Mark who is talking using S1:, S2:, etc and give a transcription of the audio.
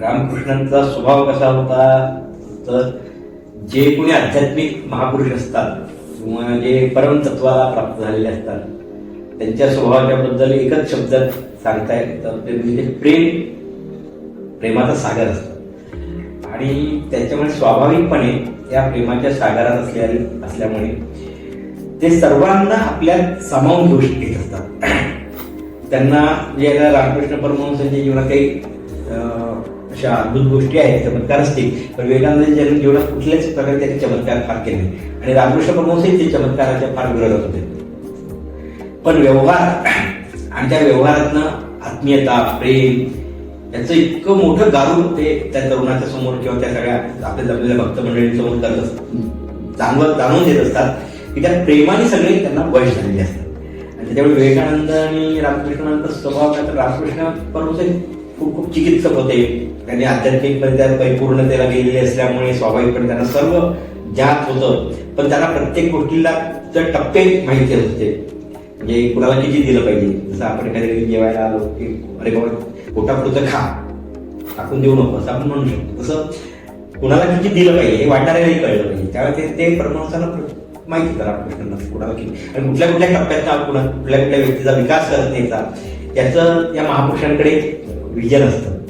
S1: रामकृष्णांचा स्वभाव कसा होता? तर जे कोणी आध्यात्मिक महापुरुष असतात किंवा जे परमतत्वाला प्राप्त झालेले असतात त्यांच्या स्वभावाच्या बद्दल एकच शब्दात सांगता येईल तर ते म्हणजे प्रेम. प्रेमाचा सागर असतो. आणि त्याच्यामुळे स्वाभाविकपणे त्या प्रेमाच्या सागरात असल्या असल्यामुळे ते सर्वांना आपल्या सामावून घेऊ घेत असतात. त्यांना जे आता रामकृष्ण परमहंसांच्या जीवनात काही अशा अद्भुत गोष्टी आहेत चमत्कार असतील पण विवेकानंद जन्म जीवनात कुठल्याच प्रकारे त्यांनी चमत्कार फार केले आणि रामकृष्ण परमहंसही ते चमत्काराच्या फार विरोधात होते. पण व्यवहार आणि त्या व्यवहारातनं आत्मीयता प्रेम त्यांचं इतकं मोठं गारून ते त्या तरुणाच्या समोर किंवा त्या सगळ्या आपल्या जमलेल्या भक्त मंडळींसमोर करत असतात. जाणवत जाणून देत असतात की त्या प्रेमाने सगळे त्यांना वश झालेले असतात. आणि त्याच्यामुळे विवेकानंद आणि रामकृष्णांचा स्वभाव काय? तर रामकृष्ण परमहंस खूप खूप चिकित्सक होते. त्यांनी आध्यात्मिकपणे परिपूर्णतेला गेलेले असल्यामुळे स्वाभाविकपणे त्यांना सर्व ज्ञात होतं. पण त्यांना प्रत्येक गोष्टीला तर टप्पे माहिती होते म्हणजे कुणाला किती दिलं पाहिजे? जसं आपण एखाद्या जेवायला आलो की अरे बाबा पोटापुरतं खा. टाकून देऊ नको. असं आपण म्हणू शकतो. तसं कुणाला किती दिलं पाहिजे हे वाटणाऱ्यालाही कळलं पाहिजे. त्यावेळेस ते ते माहिती करा प्रश्न कुणाला किती आणि कुठल्या कुठल्या टप्प्यात कुणा कुठल्या कुठल्या व्यक्तीचा विकास करत नाही याचं या महापुरुषांकडे villanas también.